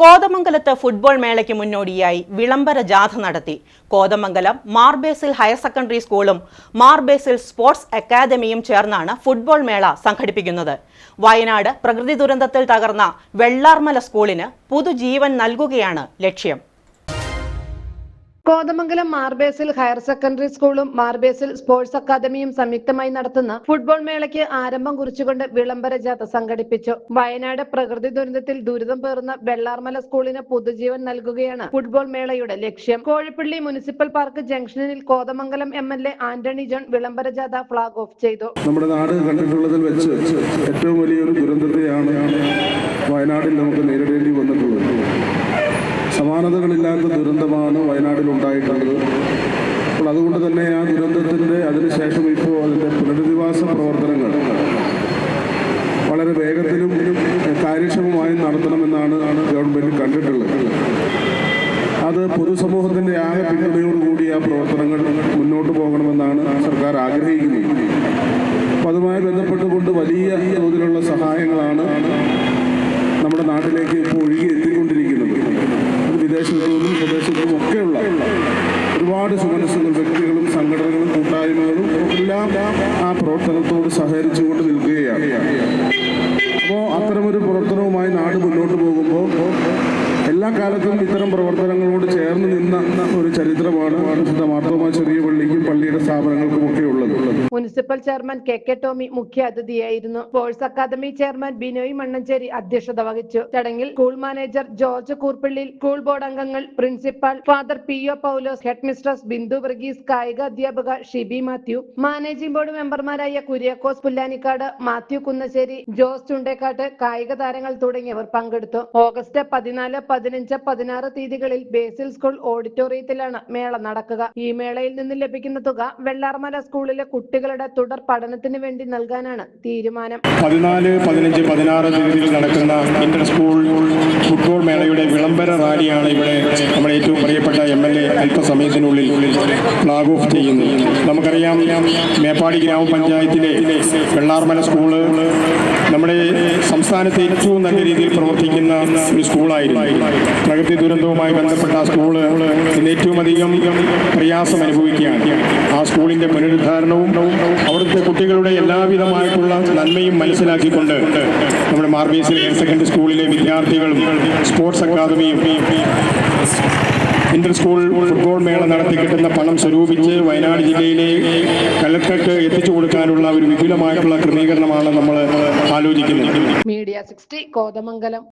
കോതമംഗലത്ത് ഫുട്ബോൾ മേളയ്ക്ക് മുന്നോടിയായി വിളംബര ജാഥ നടത്തി. കോതമംഗലം മാർബേസിൽ ഹയർ സെക്കൻഡറി സ്കൂളും മാർബേസിൽ സ്പോർട്സ് അക്കാദമിയും ചേർന്നാണ് ഫുട്ബോൾ മേള സംഘടിപ്പിക്കുന്നത്. വയനാട് പ്രകൃതി ദുരന്തത്തിൽ തകർന്ന വെള്ളാർമല സ്കൂളിന് പുതുജീവൻ നൽകുകയാണ് ലക്ഷ്യം. കോതമംഗലം മാർബേസിൽ ഹയർ സെക്കൻഡറി സ്കൂളും മാർബേസിൽ സ്പോർട്സ് അക്കാദമിയും സംയുക്തമായി നടത്തുന്ന ഫുട്ബോൾ മേളയ്ക്ക് ആരംഭം കുറിച്ചുകൊണ്ട് വിളംബര ജാഥ സംഘടിപ്പിച്ചു. വയനാട് പ്രകൃതി ദുരന്തത്തിൽ ദുരിതം പേറുന്ന വെള്ളാർമല സ്കൂളിന് പുതുജീവൻ നൽകുകയാണ് ഫുട്ബോൾ മേളയുടെ ലക്ഷ്യം. കോഴിപ്പള്ളി മുനിസിപ്പൽ പാർക്ക് ജംഗ്ഷനിൽ Kothamangalam M L A Antony John വിളംബര ജാഥ ഫ്ളാഗ് ഓഫ് ചെയ്തു. നമ്മുടെ നാട് കണ്ടിട്ടുള്ളതിൽ വെച്ച് ഏറ്റവും വലിയൊരു ദുരന്തത്തെയാണ് വയനാട്ടിൽ നമുക്ക് നേരിടേണ്ടി സമാനതകളില്ലാത്ത ദുരന്തമാണ് വയനാട്ടിൽ ഉണ്ടായിട്ടുള്ളത് അപ്പോൾ അതുകൊണ്ട് തന്നെ ആ ദുരന്തത്തിന്റെ അതിനുശേഷം ഇപ്പോൾ അതിന്റെ പുനരധിവാസ പ്രവർത്തനങ്ങൾ വളരെ വേഗത്തിലും കാര്യക്ഷമമായും നടത്തണമെന്നാണ് ഗവൺമെന്റ് കണ്ടിട്ടുള്ളത്. അത് പൊതുസമൂഹത്തിന്റെ ആകെ പിന്തുണയോടുകൂടി ആ പ്രവർത്തനങ്ങൾ മുന്നോട്ട് പോകണമെന്നാണ് സർക്കാർ ആഗ്രഹിക്കുന്നത്. അപ്പോൾ അതുമായി ബന്ധപ്പെട്ടുകൊണ്ട് വലിയ തോതിലുള്ള സഹായങ്ങളാണ് നമ്മുടെ നാട്ടിലേക്ക് ഇപ്പോൾ ഒഴുകി എത്തിക്കൊണ്ടിരിക്കുന്നത് അത് വിദേശത്തു നിന്നും സ്വദേശത്തും ഒക്കെയുള്ള ഒരുപാട് സുമനസ്സുകൾ വ്യക്തികളും സംഘടനകളും കൂട്ടായ്മകളും എല്ലാം ആ പ്രവർത്തനത്തോട് സഹകരിച്ചുകൊണ്ട് നിൽക്കുകയാണ് അപ്പോൾ അത്തരമൊരു പ്രവർത്തനവുമായി നാട് മുന്നോട്ട് പോകുമ്പോൾ എല്ലാ കാലത്തും ഇത്തരം പ്രവർത്തനങ്ങളോട് ചേർന്ന് നിന്ന ഒരു ചരിത്രമാണ്. വിശുദ്ധ മാർത്തോമ ചെറിയ പള്ളിക്കും പള്ളിയുടെ സ്ഥാപനങ്ങൾക്കും municipal chairman K K Tomy മുഖ്യ അതിഥിയായിരുന്നു. Sports academy chairman Binoy Mannancherry അധ്യക്ഷത വഹിച്ചു. ചടങ്ങിൽ school manager George Koorppilly school board അംഗങ്ങൾ principal father P O Paulose head mistress Bindu Varghese കായിക അധ്യാപക ഷിബി മാത്യു മാനേജിംഗ് ബോർഡ് മെമ്പർമാരായ കുര്യാക്കോസ് പുല്ലാനിക്കാട് മാത്യു കുന്നശ്ശേരി ജോസ് ചുണ്ടേക്കാട്ട് കായിക താരങ്ങൾ തുടങ്ങിയവർ പങ്കെടുത്തു. ഓഗസ്റ്റ് പതിനാല് പതിനഞ്ച് പതിനാറ് തീയതികളിൽ ബേസിൽ സ്കൂൾ ഓഡിറ്റോറിയത്തിലാണ് മേള നടക്കുക. ഈ മേളയിൽ നിന്ന് ലഭിക്കുന്ന തുക വെള്ളാർമല സ്കൂളിലെ കുട്ടികളുടെ തുടർ പഠനത്തിന് വേണ്ടി നൽകാനാണ് തീരുമാനം. പതിനാല് പതിനഞ്ച് പതിനാറ് തീയതിയിൽ നടക്കുന്ന ഇന്റർ സ്കൂൾ ഫുട്ബോൾ മേളയുടെ വിളംബര റാലിയാണ് ഇവിടെ നമ്മുടെ ഏറ്റവും പ്രിയപ്പെട്ട എം എൽ എ അല്പസമയത്തിനുള്ളിൽ ഫ്ലാഗ് ഓഫ് ചെയ്യുന്നത്. നമുക്കറിയാം മേപ്പാടി ഗ്രാമപഞ്ചായത്തിലെ വെള്ളാർമല സ്കൂൾ നമ്മുടെ സംസ്ഥാനത്ത് ഏറ്റവും നല്ല രീതിയിൽ പ്രവർത്തിക്കുന്ന ഒരു സ്കൂളായിരുന്നു. പ്രകൃതി ദുരന്തവുമായി ബന്ധപ്പെട്ട ആ സ്കൂൾ ഇന്ന് ഏറ്റവും അധികം പ്രയാസം അനുഭവിക്കുകയാണ്. ആ സ്കൂളിന്റെ പുനരുദ്ധാരണവും അവിടുത്തെ കുട്ടികളുടെ എല്ലാവിധമായിട്ടുള്ള നന്മയും മനസ്സിലാക്കിക്കൊണ്ട് നമ്മുടെ മാർബേസിൽ ഹയർ സെക്കൻഡറി സ്കൂളിലെ വിദ്യാർത്ഥികളും സ്പോർട്സ് അക്കാദമിയും ഇന്റർ സ്കൂൾ ഫുട്ബോൾ മേള നടത്തി കിട്ടുന്ന പണം സ്വരൂപിച്ച് വയനാട് ജില്ലയിലെ കലക്ടർക്ക് എത്തിച്ചു കൊടുക്കാനുള്ള ഒരു വിപുലമായിട്ടുള്ള ക്രമീകരണമാണ് നമ്മൾ ആലോചിക്കുന്നത്. Media sixty Kothamangalam